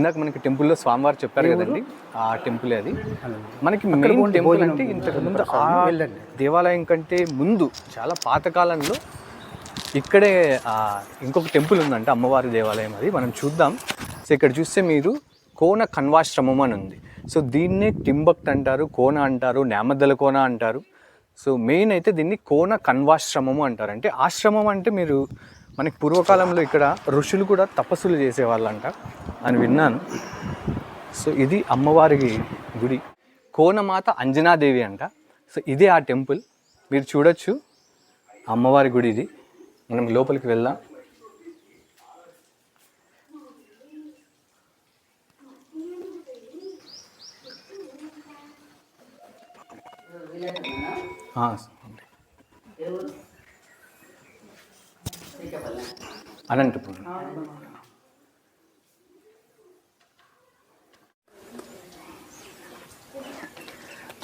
ఇందాక మనకి టెంపుల్లో స్వామివారు చెప్పారు కదండి? ఆ టెంపుల్ అది. మనకి మెయిన్ టెంపుల్ అంటే ఇంతకు ముందు ఆ దేవాలయం కంటే ముందు చాలా పాతకాలంలో ఇక్కడే ఇంకొక టెంపుల్ ఉందంట అమ్మవారి దేవాలయం అది. మనం చూద్దాం. సో ఇక్కడ చూస్తే మీరు కోన కన్వాశ్రమం అని ఉంది. సో దీన్నే టింబక్ట్ అంటారు కోన అంటారు నేమద్దల కోన అంటారు. సో మెయిన్ అయితే దీన్ని కోన కన్వాశ్రమము అంటారు. అంటే ఆశ్రమం అంటే మీరు మనకి పూర్వకాలంలో ఇక్కడ ఋషులు కూడా తపస్సులు చేసేవాళ్ళంట. అని విన్నాను. సో ఇది అమ్మవారి గుడి. కోనమాత అంజనాదేవి అంట. సో ఇదే ఆ టెంపుల్. మీరు చూడొచ్చు. అమ్మవారి గుడి ఇది. మనం లోపలికి వెళ్దాం. అనంతపురం.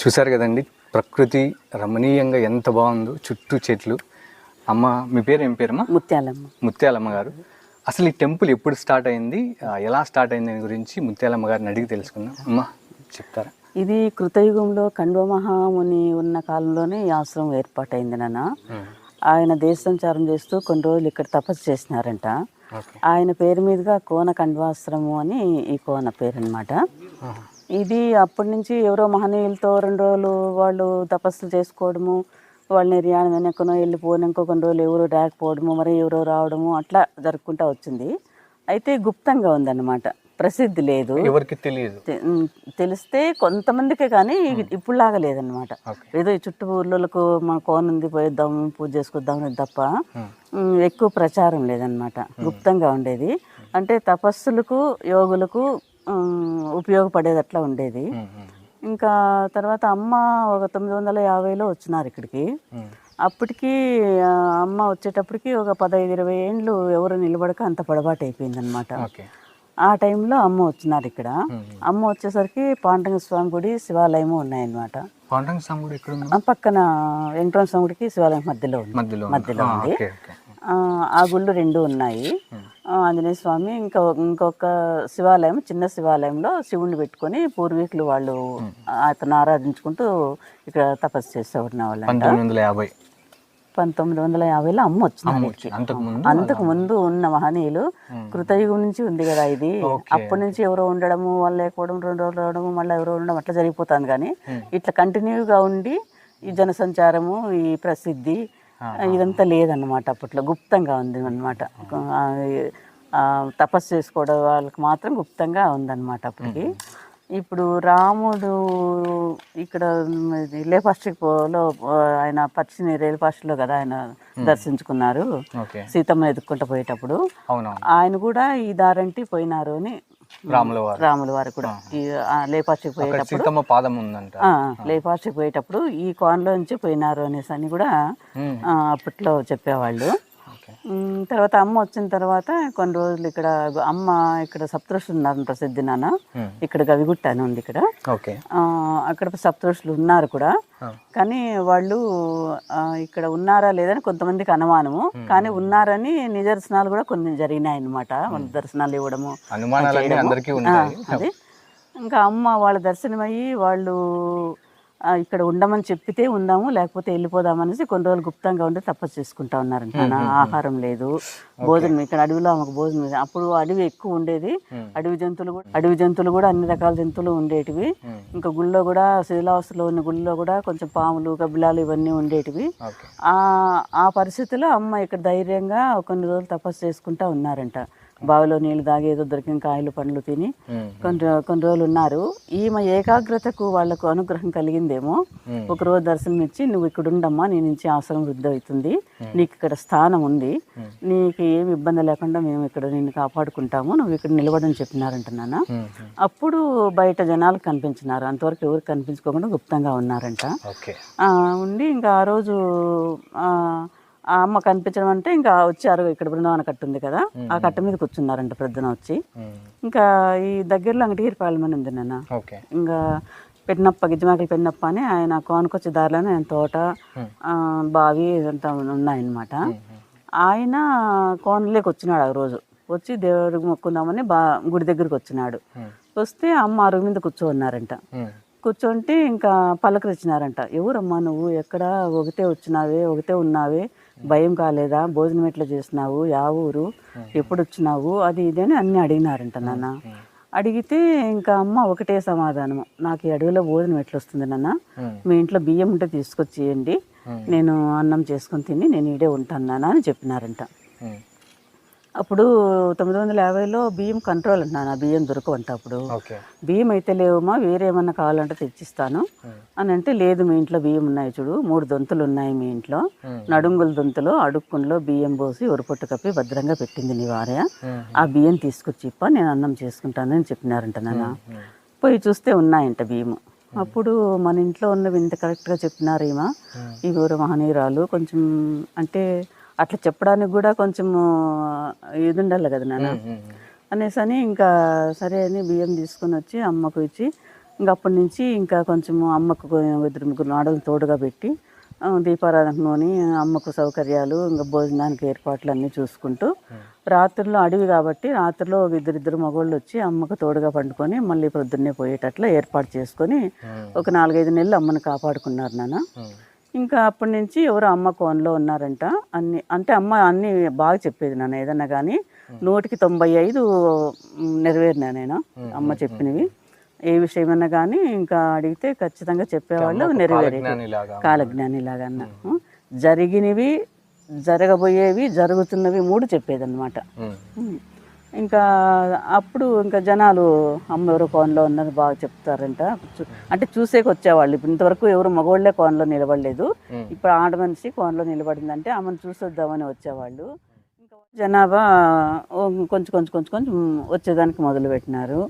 చూశారు కదండి ప్రకృతి రమణీయంగా ఎంత బాగుందో చుట్టూ చెట్లు. అమ్మ మీ పేరు ఏం పేరమ్మా? ముత్యాలమ్మ. ముత్యాలమ్మ గారు. అసలు ఈ టెంపుల్ ఎప్పుడు స్టార్ట్ అయింది? ఎలా స్టార్ట్ అయింది దాని గురించి ముత్యాలమ్మ గారిని అడిగి తెలుసుకుందాం. అమ్మ చెప్తారా? ఇది కృతయుగంలో కండవ మహాముని ఉన్న కాలంలోనే ఈ ఆశ్రమం ఏర్పాటైంది నాన్న. ఆయన దేశ సంచారం చేస్తూ కొన్ని రోజులు ఇక్కడ తపస్సు చేసినారంట. ఆయన పేరు మీదుగా కోన కండవాశ్రమం అని ఈ కోన పేరు అనమాట ఇది అప్పటి నుంచి ఎవరో మహనీయులతో రెండు రోజులు వాళ్ళు తపస్సులు చేసుకోవడము వాళ్ళ నిర్యాణం వెనక్కనో వెళ్ళిపోయినాకో కొన్ని రోజులు ఎవరు రాకపోవడము మరి ఎవరో రావడము అట్లా జరుపుకుంటా వచ్చింది. అయితే గుప్తంగా ఉందన్నమాట. ప్రసిద్ధి లేదు. ఎవరికి తెలియదు. తెలిస్తే కొంతమందికే కానీ ఇప్పుడులాగా లేదనమాట ఓకే. ఏదో ఈ చుట్టూ ఊర్లకు మా కోన ఉంది పోయిద్దాం పూజ చేసుకొద్దాం అనేది తప్ప ఎక్కువ ప్రచారం లేదనమాట గుప్తంగా ఉండేది. అంటే తపస్సులకు యోగులకు ఉపయోగపడేది అట్లా ఉండేది. ఇంకా తర్వాత అమ్మ ఒక తొమ్మిది వందల యాభైలో వచ్చినారు ఇక్కడికి. అప్పటికి అమ్మ వచ్చేటప్పటికి ఒక పదహైదు ఇరవై ఏండ్లు ఎవరు నిలబడక అంత పొడబాటు అయిపోయింది అనమాట ఓకే. ఆ టైంలో అమ్మ వచ్చినారు ఇక్కడ. అమ్మ వచ్చేసరికి పాండరంగ స్వామి గుడి శివాలయము ఉన్నాయన్నమాట. పాండరంగ స్వామి కూడా ఎక్కడ పక్కన వెంకటరమణ స్వామి గుడికి శివాలయం మధ్యలో ఉంది. మధ్యలో ఉంది. ఆ, గుళ్ళు రెండు ఉన్నాయి. ఆంజనేయ స్వామి ఇంకా ఇంకొక శివాలయం చిన్న శివాలయంలో శివుణ్ణి పెట్టుకొని పూర్వీకులు వాళ్ళు అతను ఆరాధించుకుంటూ ఇక్కడ తపస్సు చేసేవారు వాళ్ళంట. పంతొమ్మిది వందల యాభైలో అమ్మ వచ్చింది వచ్చి అంతకు ముందు అంతకు ముందు ఉన్న మహనీయులు కృతయుగం నుంచి ఉంది కదా ఇది. అప్పటి నుంచి ఎవరో ఉండడము వాళ్ళు లేకపోవడం రెండు రోజులు రావడము మళ్ళీ ఎవరో ఉండడం అట్లా జరిగిపోతుంది కానీ ఇట్లా కంటిన్యూగా ఉండి ఈ జనసంచారము ఈ ప్రసిద్ధి ఇదంతా లేదన్నమాట అప్పట్లో. గుప్తంగా ఉంది అనమాట తపస్సు చేసుకోవడం వాళ్ళకి మాత్రం గుప్తంగా ఉందన్నమాట అప్పటికి. ఇప్పుడు రాముడు ఇక్కడ ఇది లేపాస్టిక్లో ఆయన పచ్చిని రేలుపాస్టిలో కదా ఆయన దర్శించుకున్నారు. ఓకే. సీతమ్మని ఎదుక్కుంటూ పోయేటప్పుడు. ఆయన కూడా ఈ దారంటి పోయినారు అని రాముల వారు. కూడా. లేపాస్టికి పోయేటప్పుడు. సీతమ్మ పాదం ఉందంట. లేపాస్టికి పోయేటప్పుడు ఈ కోనలో నుంచి పోయినారు అనేసి అని కూడా అప్పట్లో చెప్పేవాళ్ళు. తర్వాత అమ్మ వచ్చిన తర్వాత కొన్ని రోజులు ఇక్కడ అమ్మ ఇక్కడ సప్తఋషులు ఉన్నారు ప్రసిద్ధి నాన్న. ఇక్కడ గవిగుట్ట అని ఉంది ఇక్కడ. అక్కడ సప్తఋషులు ఉన్నారు కూడా. కానీ వాళ్ళు ఇక్కడ ఉన్నారా లేదని కొంతమందికి అనుమానము. కానీ ఉన్నారని నిదర్శనాలు కూడా కొన్ని జరిగినాయి అన్నమాట. వాళ్ళ దర్శనాలు ఇవ్వడము అది. ఇంకా అమ్మ వాళ్ళ దర్శనమయ్యి వాళ్ళు ఇక్కడ ఉండమని చెప్పితే ఉందాము లేకపోతే వెళ్ళిపోదామనేసి కొన్ని రోజులు గుప్తంగా ఉండి తపస్సు చేసుకుంటా ఉన్నారంట. ఆహారం లేదు. భోజనం ఇక్కడ అడవిలో ఆమెకు భోజనం లేదు. అప్పుడు అడవి ఎక్కువ ఉండేది. అడవి జంతువులు కూడా అడవి జంతువులు కూడా అన్ని రకాల జంతువులు ఉండేటివి. ఇంకా గుళ్ళో కూడా శిథిలావస్థలో ఉన్న గుళ్ళో కూడా కొంచెం పాములు గబ్బిలాలు ఇవన్నీ ఉండేటివి. ఆ పరిస్థితిలో అమ్మ ఇక్కడ ధైర్యంగా కొన్ని రోజులు తపస్సు చేసుకుంటా ఉన్నారంట. బావిలో నీళ్ళు తాగి ఏదో దొరికిన కాయలు పండ్లు తిని కొన్ని కొన్ని రోజులు ఉన్నారు. ఈమె ఏకాగ్రతకు వాళ్ళకు అనుగ్రహం కలిగిందేమో. ఒక రోజు దర్శనం ఇచ్చి నువ్వు ఇక్కడ ఉండమ్మా నేను నుంచి ఆశ్రమం వృద్ధి అవుతుంది నీకు ఇక్కడ స్థానం ఉంది. నీకు ఏమి ఇబ్బంది లేకుండా మేము ఇక్కడ నిన్ను కాపాడుకుంటాము. నువ్వు ఇక్కడ నిలబడని చెప్పినారంటున్నానా ఉమ్, ఉమ్, అప్పుడు బయట జనాలు కనిపించినారు. అంతవరకు ఎవరు కనిపించుకోకుండా గుప్తంగా ఉన్నారంట. ఉండి ఇంకా ఆ రోజు ఆ అమ్మ కనిపించడం అంటే ఇంకా వచ్చారు ఇక్కడ బృందావన కట్ట ఉంది కదా. ఆ కట్ట మీద కూర్చున్నారంట ప్రొద్దున వచ్చి. ఇంకా ఈ దగ్గరలో అంగటిగిరిపాలెం అని ఉంది నాన్న. ఇంకా పెట్టినప్ప గిజ్జమాకలు పెట్టినప్ప అని ఆయన కోనకొచ్చే దారిలోనే ఆయన తోట బావి ఇదంతా ఉన్నాయన్నమాట. ఆయన కోనలోకి వచ్చినాడు ఆ రోజు. వచ్చి దేవుడికి మొక్కుందామని బా గుడి దగ్గరికి వచ్చినాడు. వస్తే అమ్మ అరుగు మీద కూర్చో ఉన్నారంట కూర్చోంటే ఇంకా పలకరించినారంట. ఎవరమ్మా నువ్వు? ఎక్కడ? ఒకటే వచ్చినావే ఒకటే ఉన్నావే. భయం కాలేదా? భోజనం ఎట్లా చేసినావు? యా ఊరు? ఎప్పుడు వచ్చినావు అది ఇది అని అన్నీ అడిగినారంట నాన్న. అడిగితే ఇంకా అమ్మ ఒకటే సమాధానం. నాకు ఈ అడవిలో భోజనం ఎట్లా వస్తుంది నాన్న మీ ఇంట్లో బియ్యం ఉంటే తీసుకొచ్చి ఇవ్వండి నేను అన్నం చేసుకొని తిని నేను ఈడే ఉంటాను నాన్న అని చెప్పినారంట. అప్పుడు తొమ్మిది వందల యాభైలో బియ్యం కంట్రోల్ అంటున్నాను ఆ బియ్యం దొరకవంట అప్పుడు. బియ్యం అయితే లేవమ్మా వేరే ఏమన్నా కావాలంటే తెచ్చిస్తాను. అని అంటే లేదు మీ ఇంట్లో బియ్యం ఉన్నాయి చూడు మూడు దొంతులు ఉన్నాయి మీ ఇంట్లో. నడుంగుల దొంతులో అడుక్కుంలో బియ్యం పోసి ఒరిపొట్టు కప్పి భద్రంగా పెట్టింది నీ భార్య ఆ బియ్యం తీసుకొచ్చి ఇప్ప నేను అన్నం చేసుకుంటానని చెప్పినారంట నాన్న. పోయి చూస్తే ఉన్నాయంట బియ్యము అప్పుడు మన ఇంట్లో ఉన్నవి ఇంత కరెక్ట్గా చెప్పినారు ఈమె ఈ ఊరు మహనీయురాలు కొంచెం అంటే అట్లా చెప్పడానికి కూడా కొంచెం ఇది ఉండాలి కదా నాన్న. అనేసి అని ఇంకా సరే అని బియ్యం తీసుకొని వచ్చి అమ్మకు ఇచ్చి ఇంకా అప్పటి నుంచి ఇంకా కొంచెం అమ్మకు ఇద్దరు ముగ్గురు నాడలు తోడుగా పెట్టి దీపారాధనలోని అమ్మకు సౌకర్యాలు ఇంకా భోజనానికి ఏర్పాట్లు అన్నీ చూసుకుంటూ రాత్రిలో అడవి కాబట్టి రాత్రిలో ఇద్దరిద్దరు మగవాళ్ళు వచ్చి అమ్మకు తోడుగా పండుకొని మళ్ళీ పొద్దున్నే పోయేటట్లు ఏర్పాటు చేసుకొని ఒక నాలుగైదు నెలలు అమ్మని కాపాడుకున్నారు నాన్న. ఇంకా అప్పటి నుంచి ఎవరో అమ్మ కోన్లో ఉన్నారంట. అన్ని అంటే అమ్మ అన్ని బాగా చెప్పేది నాన్న ఏదన్నా కానీ నూటికి తొంభై ఐదు నెరవేరినా నేను అమ్మ చెప్పినవి. ఏ విషయమన్నా కానీ ఇంకా అడిగితే ఖచ్చితంగా చెప్పేవాళ్ళు కాలజ్ఞానిలాగా. కాలజ్ఞాని లాగా అన్న. జరిగినవి జరగబోయేవి జరుగుతున్నవి మూడు చెప్పేదన్నమాట. ఇంకా అప్పుడు ఇంకా జనాలు అమ్మ ఎవరో కోన్లో ఉన్నది బాగా చెప్తారంట. చూ- అంటే చూసేకి వచ్చేవాళ్ళు. ఇప్పుడు ఇంతవరకు ఎవరు మగవాళ్ళే కోన్లో నిలబడలేదు. ఇప్పుడు ఆడ మనిషి కోన్లో నిలబడిందంటే ఆమెను చూసొద్దామని వచ్చేవాళ్ళు. ఇంకా జనాభా కొంచెం కొంచెం కొంచెం కొంచెం వచ్చేదానికి మొదలు పెట్టినారు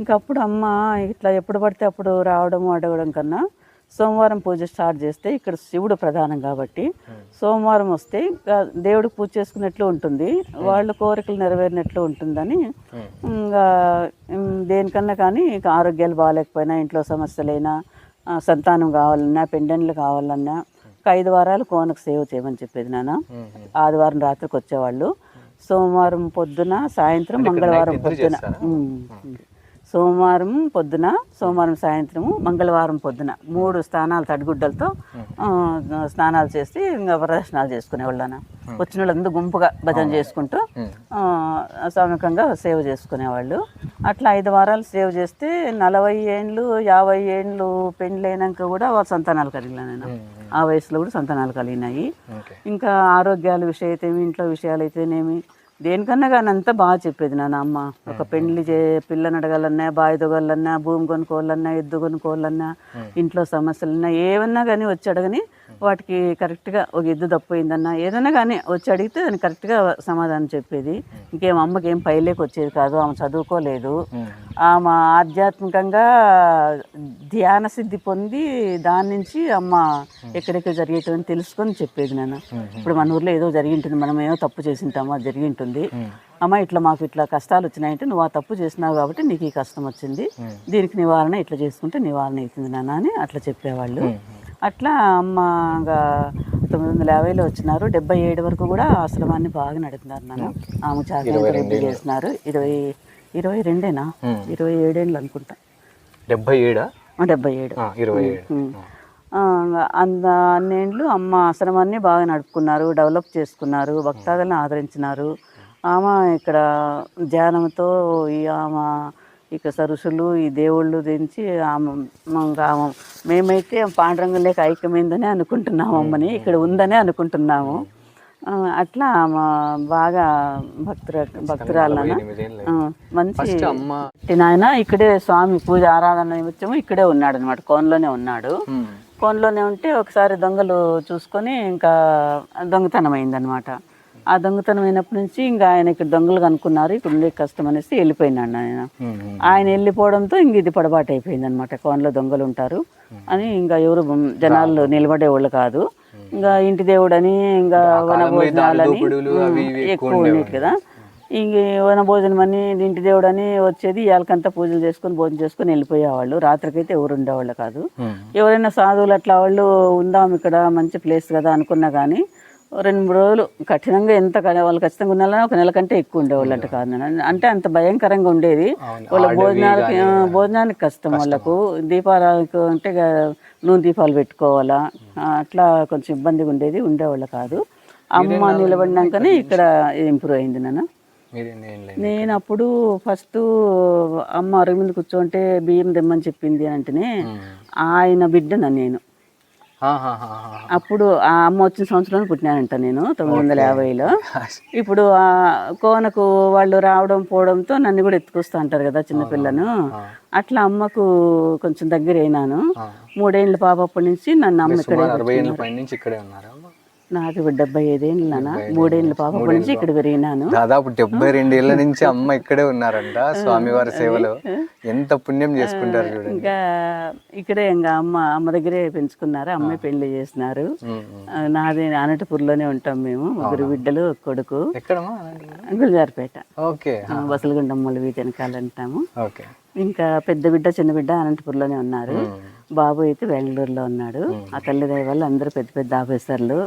ఇంకా అప్పుడు అమ్మ ఇట్లా ఎప్పుడు పడితే అప్పుడు రావడం అడగడం కన్నా సోమవారం పూజ స్టార్ట్ చేస్తే ఇక్కడ శివుడు ప్రధానం కాబట్టి సోమవారం వస్తే ఇంకా దేవుడికి పూజ చేసుకున్నట్లు ఉంటుంది. వాళ్ళ కోరికలు నెరవేరినట్లు ఉంటుందని ఇంకా దేనికన్నా కానీ ఇక ఆరోగ్యాలు బాగాలేకపోయినా ఇంట్లో సమస్యలైనా సంతానం కావాలన్నా పెండెంట్లు కావాలన్నా ఒక ఐదు వారాలు కోనకు సేవ చేయమని చెప్పేది నాన్న. ఆదివారం రాత్రికి వచ్చేవాళ్ళు. సోమవారం పొద్దున సాయంత్రం మంగళవారం పొద్దున. సోమవారం పొద్దున సోమవారం సాయంత్రము మంగళవారం పొద్దున మూడు స్నానాలు తడిగుడ్డలతో స్నానాలు చేసి ఇంకా ప్రదర్శనాలు చేసుకునేవాళ్ళన వచ్చిన వాళ్ళందరూ గుంపుగా భజన చేసుకుంటూ ఆ, సామూహికంగా సేవ చేసుకునేవాళ్ళు అట్లా ఐదు వారాలు సేవ చేస్తే నలభై ఏండ్లు యాభై ఏండ్లు పెళ్ళైనాక కూడా వాళ్ళ సంతానాలు కలిగిన నేను ఆ వయసులో కూడా సంతానాలు కలిగినాయి. ఇంకా ఆరోగ్యాల విషయం ఇంట్లో విషయాలు అయితేనేమి దేనికన్నా కానీ అంతా బాగా చెప్పేది నాన్న అమ్మ. ఒక పెళ్ళి చే పిల్లని అడగాలన్నా బావి దొగలన్నా భూమి కొనుక్కోవాలన్నా ఎద్దు కొనుక్కోవాలన్నా ఇంట్లో సమస్యలన్నా ఏమన్నా కానీ వచ్చి అడగని వాటికి కరెక్ట్గా ఒక ఎద్దు తప్పోయిందన్నా ఏదన్నా కానీ వచ్చి అడిగితే దానికి కరెక్ట్గా సమాధానం చెప్పేది. ఇంకేం అమ్మకి ఏం పైలేకి వచ్చేది కాదు ఆమె చదువుకోలేదు. ఆమె ఆధ్యాత్మికంగా ధ్యాన సిద్ధి పొంది దాని నుంచి అమ్మ ఎక్కడెక్కడ జరిగేటువంటి తెలుసుకొని చెప్పేది నాన్న. ఇప్పుడు మన ఊర్లో ఏదో జరిగి ఉంటుంది మనం ఏదో తప్పు చేసింటామో అది జరిగి ఉంటుంది అమ్మ ఇట్లా మాకు ఇట్లా కష్టాలు వచ్చినాయంటే నువ్వు ఆ తప్పు చేసినావు కాబట్టి నీకు ఈ కష్టం వచ్చింది. దీనికి నివారణ ఇట్లా చేసుకుంటే నివారణ అవుతుంది నాన్న అని అట్లా చెప్పేవాళ్ళు. అట్లా అమ్మ ఇంకా తొమ్మిది వందల యాభైలో వచ్చినారు. డెబ్బై ఏడు వరకు కూడా ఆశ్రమాన్ని బాగా నడుపుతున్నారు నాన్న. ఆమె చాలా చేసినారు. ఇరవై ఇరవై రెండేనా? ఇరవై ఏడేళ్ళు అనుకుంటా. డెబ్బై ఏడా? డెబ్బై ఏడు. ఇరవై ఏడు. అంద అన్నేళ్ళు అమ్మ ఆశ్రమాన్ని బాగా నడుపుకున్నారు డెవలప్ చేసుకున్నారు భక్తాదులను ఆదరించినారు. ఆమె ఇక్కడ ధ్యానంతో ఈ ఆమె ఇక సరుసులు ఈ దేవుళ్ళు దించి ఆమె ఆమె మేమైతే పాండురంగం లేక ఐక్యమైందని అనుకుంటున్నాము అమ్మని ఇక్కడ ఉందని అనుకుంటున్నాము. అట్లా బాగా భక్తుర భక్తురాలన మంచి నాయన ఇక్కడే స్వామి పూజ ఆరాధన నిమిత్తము ఇక్కడే ఉన్నాడు అనమాట కోన్లోనే ఉన్నాడు. కోన్లోనే ఉంటే ఒకసారి దొంగలు చూసుకొని ఇంకా దొంగతనం అయిందనమాట ఆ దొంగతనం అయినప్పటి నుంచి ఇంకా ఆయన ఇక్కడ దొంగలు కనుక్కున్నారు ఇక్కడ ఉండే కష్టం అనేసి వెళ్ళిపోయినాడు ఆయన. ఆయన వెళ్ళిపోవడంతో ఇంక ఇది పడబాటు అయిపోయింది అనమాట కోన్లో దొంగలు ఉంటారు అని ఇంకా ఎవరు జనాలు నిలబడేవాళ్ళు కాదు. ఇంకా ఇంటి దేవుడని ఇంకా వన భోజనాలని ఎక్కువ ఉండేవి కదా. ఇంక వన భోజనం అని ఇంటి దేవుడు అని వచ్చేది ఇవాళకంతా పూజలు చేసుకొని భోజనం చేసుకొని వెళ్ళిపోయేవాళ్ళు. రాత్రికైతే ఎవరు ఉండేవాళ్ళు కాదు. ఎవరైనా సాధువులు అట్లా వాళ్ళు ఉందాం ఇక్కడ మంచి ప్లేస్ కదా అనుకున్నా కానీ రెండు మూడు రోజులు కఠినంగా ఎంత వాళ్ళు ఖచ్చితంగా ఉండాలని ఒక నెల కంటే ఎక్కువ ఉండేవాళ్ళు అంట కాదు. అంటే అంత భయంకరంగా ఉండేది. వాళ్ళ భోజనాలకి భోజనానికి కష్టం వాళ్ళకు. దీపాలకు అంటే నూనె దీపాలు పెట్టుకోవాలా? అట్లా కొంచెం ఇబ్బందిగా ఉండేది ఉండేవాళ్ళు కాదు. అమ్మ నిలబడినాకనే ఇక్కడ ఇంప్రూవ్ అయింది నాన్న. నేను అప్పుడు ఫస్ట్ అమ్మ అరుగు మీద కూర్చోంటే బియ్యం తెమ్మని చెప్పింది అని అంటేనే ఆయన బిడ్డన నేను. అప్పుడు ఆ అమ్మ వచ్చిన సంవత్సరంలో పుట్టినానంట నేను తొమ్మిది వందల యాభైలో ఇప్పుడు ఆ కోనకు వాళ్ళు రావడం పోవడంతో నన్ను కూడా ఎత్తుకొస్తా అంటారు కదా చిన్నపిల్లను అట్లా అమ్మకు కొంచెం దగ్గర అయినాను మూడేళ్ళ పాప అప్పటి నుంచి నన్ను అమ్మ ఇక్కడే ఇక్కడే ఉన్నారా? నాకు ఇప్పుడు డెబ్బై ఐదేళ్ళు నాన్న మూడేళ్ళ పాప నుంచి ఇక్కడ పెరిగినాను. దాదాపు డెబ్బై రెండు ఏళ్ళ నుంచి అమ్మ ఇక్కడే ఉన్నారంట స్వామివారి సేవలో. ఎంత పుణ్యం చేసుకుంటారు ఇంకా ఇక్కడే ఇంకా అమ్మ అమ్మ దగ్గరే పెంచుకున్నారు అమ్మే పెళ్ళి చేసినారు. నాది అనంతపూర్లోనే ఉంటాం మేము ముగ్గురు బిడ్డలు కొడుకు. గుల్జార్పేట. ఓకే బసలగుండం మొల వీధి వెనకాల అంటాము ఓకే. ఇంకా పెద్ద బిడ్డ చిన్న బిడ్డ అనంతపూర్లోనే ఉన్నారు. బాబు అయితే బెంగళూరులో ఉన్నాడు. ఆ తల్లి దయ వల్ల అందరూ పెద్ద పెద్ద ఆఫీసర్లు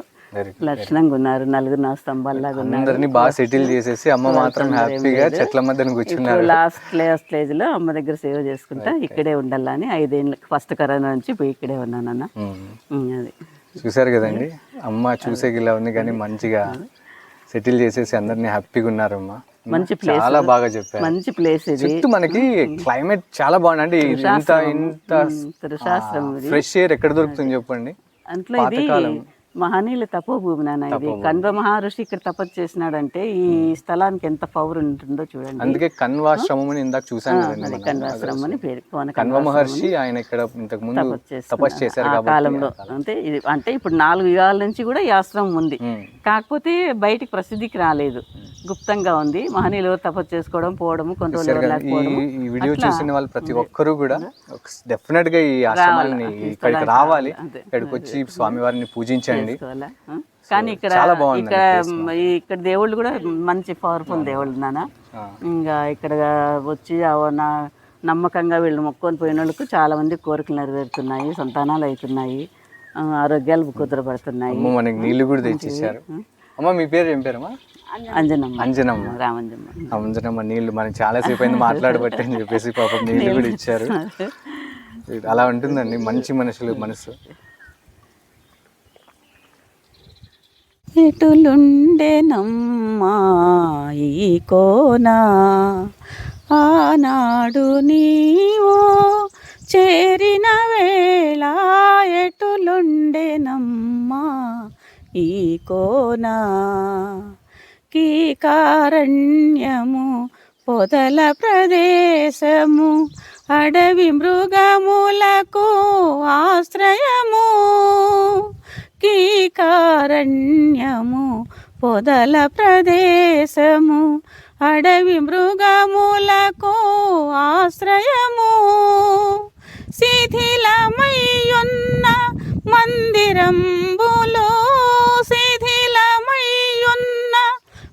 లక్షణంగా ఉన్నారు నలుగురు నా స్తంభాల్లాగా ఉన్నారు. అందరినీ బాగా సెటిల్ చేసేసి అమ్మ మాత్రం హ్యాపీగా చెట్ల మధ్యన కూర్చున్నారు. లాస్ట్ స్టేజ్లో అమ్మ దగ్గర సేవ చేసుకుంటా ఇక్కడే ఉండాలని ఐదేళ్ళు ఫస్ట్ కరోనా నుంచి పోయి ఇక్కడే ఉన్నానన్న ఉమ్. ఉమ్, అది. చూసారు కదండి? అమ్మ చూసేకి ఇలా ఉంది కానీ మంచిగా సెటిల్ చేసేసి అందరినీ హ్యాపీగా ఉన్నారమ్మా మంచి ప్లేస్ చాలా బాగా చెప్పారు. మంచి ప్లేస్ ఇది. చుట్టూ మనకి క్లైమేట్ చాలా బాగుంది. అంటే ఇంత ఇంత ఫ్రెష్ ఎయిర్ ఎక్కడ దొరుకుతుంది చెప్పండి? అంట్లో ఇది మహనీయుల తపోభూమి నాన్న ఇది. కన్వ మహర్షి ఇక్కడ తపస్సు చేసినాడంటే ఈ స్థలానికి ఎంత పవర్ ఉంటుందో చూడండి. అందుకే కన్వాశ్రమం అని ఇందాక చూసాం కదండి మనం. కన్వాశ్రమం అని పేరు. కోన కన్వ మహర్షి ఆయన ఇక్కడ ఇంతకు ముందు తపస్సు చేశారు ఆ కాలంలో. అంటే ఇది అంటే ఇప్పుడు నాలుగు యుగాల నుంచి కూడా ఈ ఆశ్రమం ఉంది. కాకపోతే బయటికి ప్రసిద్ధికి రాలేదు. గుప్తంగా ఉంది. మహనీయులు ఎవరు తపస్సు చేసుకోవడం పోవడం కొన్ని రోజులు ఎవరు ఈ వీడియో చూసిన వాళ్ళు ప్రతి ఒక్కరూ కూడా డెఫినెట్గా ఈ ఆశ్రమాన్ని ఇక్కడికి రావాలి. ఇక్కడికి వచ్చి స్వామివారిని పూజించండి. చేసుకోవాలా? ఆ? కానీ ఇక్కడ ఇక్కడ ఇక్కడ దేవుళ్ళు కూడా మంచి పవర్ఫుల్ దేవుళ్ళు నాన్న. ఇంకా ఇక్కడ వచ్చి నా నమ్మకంగా వీళ్ళు మొక్కొని పోయిన వాళ్ళకు చాలా మంది కోరికలు నెరవేరుతున్నాయి సంతానాలు అవుతున్నాయి ఆరోగ్యాలు కుదురపడుతున్నాయి. అమ్మ మనకి నీళ్ళు కూడా తెచ్చిచ్చారు. అమ్మ మీ పేరు ఏం పేరమ్మా? అంజనమ్మ. అంజనమ్మ. రామంజమ్మ. అంజనమ్మ నీళ్ళు మనకి చాలా సేపు అయింది మాట్లాడబట్టి అని చెప్పేసి పాపం నీళ్ళు కూడా ఇచ్చారు. అలా ఉంటుందండి మంచి మనుషులు మనసు. ఎటులుండెనమ్మా ఈ కోన? ఆనాడు నీవో చేరిన వేళ ఎటులుండెనమ్మా ఈ కోన? కీకారణ్యము పొదల ప్రదేశము అడవి మృగములకు ఆశ్రయము. కీకారణ్యము పొదల ప్రదేశము అడవి మృగములకు ఆశ్రయము. శిథిలమయ్యున్న మందిరంబులో శిథిలమ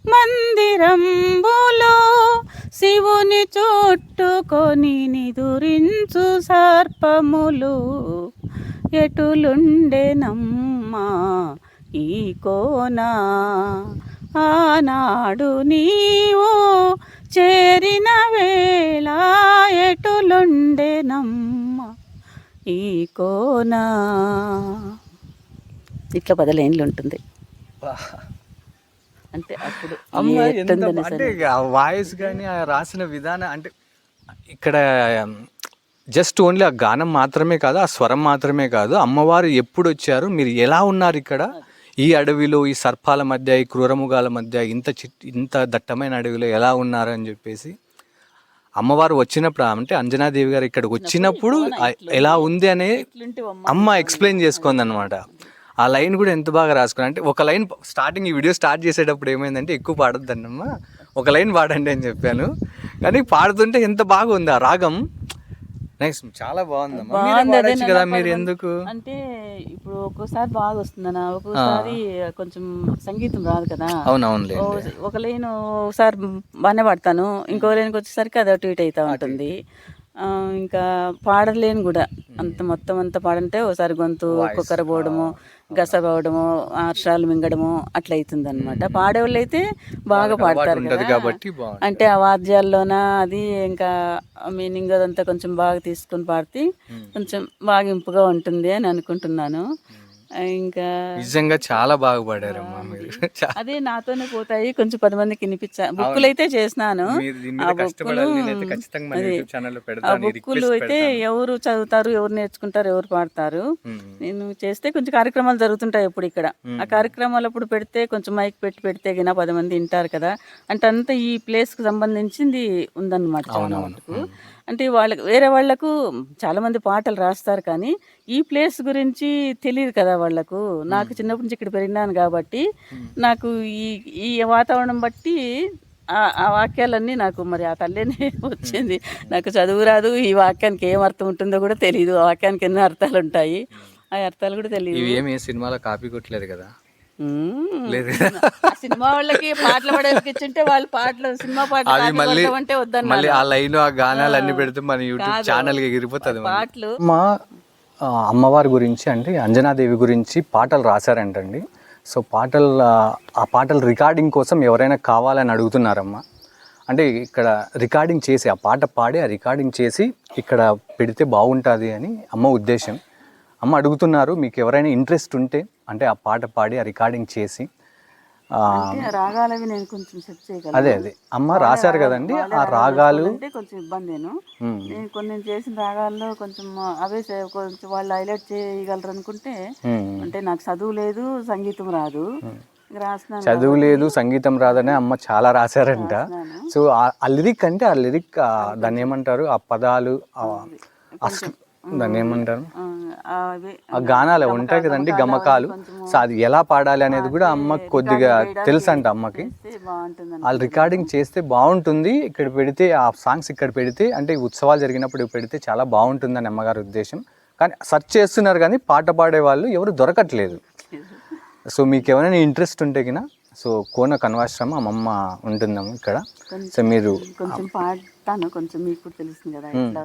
మందిరంబులో శివుని చుట్టుకొని నిదురించు సర్పములు. ఎటులుండెనమ్మా ఈ కోన? ఆనాడు నీవు చేరిన వేళ ఎటులుండెనమ్మా ఈ కోన? ఇట్లా పదలేండ్లు ఉంటుంది అంటే అప్పుడు అంటే ఆ వాయిస్ కానీ ఆ రాసిన విధానం అంటే ఇక్కడ జస్ట్ ఓన్లీ ఆ గానం మాత్రమే కాదు ఆ స్వరం మాత్రమే కాదు అమ్మవారు ఎప్పుడు వచ్చారు మీరు ఎలా ఉన్నారు ఇక్కడ? ఈ అడవిలో ఈ సర్పాల మధ్య ఈ క్రూరముగాల మధ్య ఇంత చిట్ ఇంత దట్టమైన అడవిలో ఎలా ఉన్నారు అని చెప్పేసి అమ్మవారు వచ్చినప్పుడు అంటే అంజనాదేవి గారు ఇక్కడికి వచ్చినప్పుడు ఎలా ఉంది అనే అమ్మ ఎక్స్ప్లెయిన్ చేసుకుంది అనమాట ఆ లైన్ కూడా ఎంత బాగా రాసుకున్నా అంటే ఒక లైన్ స్టార్టింగ్ ఈ వీడియో స్టార్ట్ చేసేటప్పుడు ఏమైందంటే ఎక్కువ పాడొద్దన్నమ్మ ఒక లైన్ పాడండి అని చెప్పాను. కానీ పాడుతుంటే ఎంత బాగా ఉంది ఆ రాగం. నెక్స్ట్ చాలా బాగుంది కదా మీరు. ఎందుకు? అంటే ఇప్పుడు ఒక్కోసారి బాగా వస్తుందన్న ఒక్కోసారి కొంచెం సంగీతం రాదు కదా. అవునవునులే ఓ- ఒక లైన్ ఒకసారి బాగానే పాడతాను ఇంకో లైన్కి వచ్చేసరికి అది అటు ఇటు అవుతా ఉంటుంది. ఇంకా పాడలేను కూడా. అంత మొత్తం అంతా పాడంటే ఒకసారి గొంతు కుక్కర పోవడము గసగవడము వర్షాలు మింగడము అట్లా అవుతుంది అనమాట పాడేవాళ్ళు అయితే బాగా పాడతారు కాబట్టి అంటే ఆ వాద్యాల్లోన అది ఇంకా మీనింగ్ అదంతా కొంచెం బాగా తీసుకొని పాడితే కొంచెం బాగా ఇంపుగా ఉంటుంది అని అనుకుంటున్నాను. ఇంకా నిజంగా చాలా బాగా పాడారమ్మా మీరు. అదే నాతోనే పోతాయి. కొంచెం పది మందికి వినిపించా. బుక్కులు అయితే చేసినాను. ఆ బుక్కులు అయితే ఎవరు చదువుతారు ఎవరు నేర్చుకుంటారు ఎవరు పాడతారు. నేను చేస్తే కొంచెం కార్యక్రమాలు జరుగుతుంటాయి ఇప్పుడు ఇక్కడ. ఆ కార్యక్రమాలు అప్పుడు పెడితే కొంచెం మైక్ పెట్టి పెడితే గిన పది మంది వింటారు కదా. అంటే అంతా ఈ ప్లేస్కు సంబంధించింది ఉందన్నమాట చాలా అంటే వాళ్ళకి వేరే వాళ్ళకు చాలా మంది పాటలు రాస్తారు కానీ ఈ ప్లేస్ గురించి తెలియదు కదా వాళ్ళకు. నాకు చిన్నప్పటి నుంచి ఇక్కడ పెరిగినాను కాబట్టి నాకు ఈ ఈ వాతావరణం బట్టి ఆ- ఆ వాక్యాలన్నీ నాకు మరి ఆ తల్లేనే వచ్చింది. నాకు చదువు రాదు ఈ వాక్యానికి ఏం అర్థం ఉంటుందో కూడా తెలియదు ఆ వాక్యానికి ఎన్నో అర్థాలు ఉంటాయి. ఆ అర్థాలు కూడా తెలియదు ఏమి సినిమాలో కాపీ కొట్టలేదు కదా. లేదు. సినిమా వాళ్ళకి పాటలు పడేకి ఇచ్చింటే వాళ్ళు పాటలు సినిమా పాటలు మళ్ళీ వద్దన్నారు. మళ్ళీ ఆ లైన్ ఆ గానాలు అన్ని పెడితే మన యూట్యూబ్. ఛానల్ ఎగిరిపోతుంది. పాటలు. మా అమ్మవారి గురించి అంటే అంజనాదేవి గురించి పాటలు రాశారంటండి. సో పాటలు ఆ, ఆ పాటలు రికార్డింగ్ కోసం ఎవరైనా కావాలని అడుగుతున్నారమ్మా? అంటే ఇక్కడ రికార్డింగ్ చేసి ఆ పాట పాడి ఆ రికార్డింగ్ చేసి ఇక్కడ పెడితే బాగుంటుంది అని అమ్మ ఉద్దేశం. అమ్మ అడుగుతున్నారు మీకు ఎవరైనా ఇంట్రెస్ట్ ఉంటే అంటే ఆ పాట పాడి ఆ రికార్డింగ్ చేసి రాగాలవి నేను కొంచెం సెట్ చేయగలను. అదే అదే. అమ్మ రాశారు కదండి ఆ రాగాలు అంటే కొంచెం ఇబ్బందేను. ఉమ్, నేను కొన్ని నేను చేసిన రాగాల్లో కొంచెం అవే కొంచెం వాళ్ళు హైలైట్ చేయగలరు అనుకుంటే. అంటే నాకు చదువు లేదు సంగీతం రాదు. చదువు లేదు సంగీతం రాదనే అమ్మ చాలా రాశారంట. సో ఆ- లిరిక్ అంటే ఆ లిరిక్ దాన్ని ఏమంటారు? ఆ పదాలు ఆ దాన్ని ఏమంటారు? ఆ, గానాలు ఉంటాయి కదండి గమకాలు సో అది ఎలా పాడాలి అనేది కూడా అమ్మకి కొద్దిగా తెలుసు అంట అమ్మకి. వాళ్ళు రికార్డింగ్ చేస్తే బాగుంటుంది ఇక్కడ పెడితే ఆ సాంగ్స్ ఇక్కడ పెడితే అంటే ఉత్సవాలు జరిగినప్పుడు పెడితే చాలా బాగుంటుందని అమ్మగారి ఉద్దేశం. కానీ సెర్చ్ చేస్తున్నారు కానీ పాట పాడే వాళ్ళు ఎవరు దొరకట్లేదు. సో మీకు ఎవరైనా ఇంట్రెస్ట్ ఉంటే కినా సో కోన కన్వాశ్రమం అమ్మమ్మ ఉంటుందమ్మ ఇక్కడ. సో మీరు కొంచెం పాడతాను కొంచెం మీకు తెలుస్తుంది కదా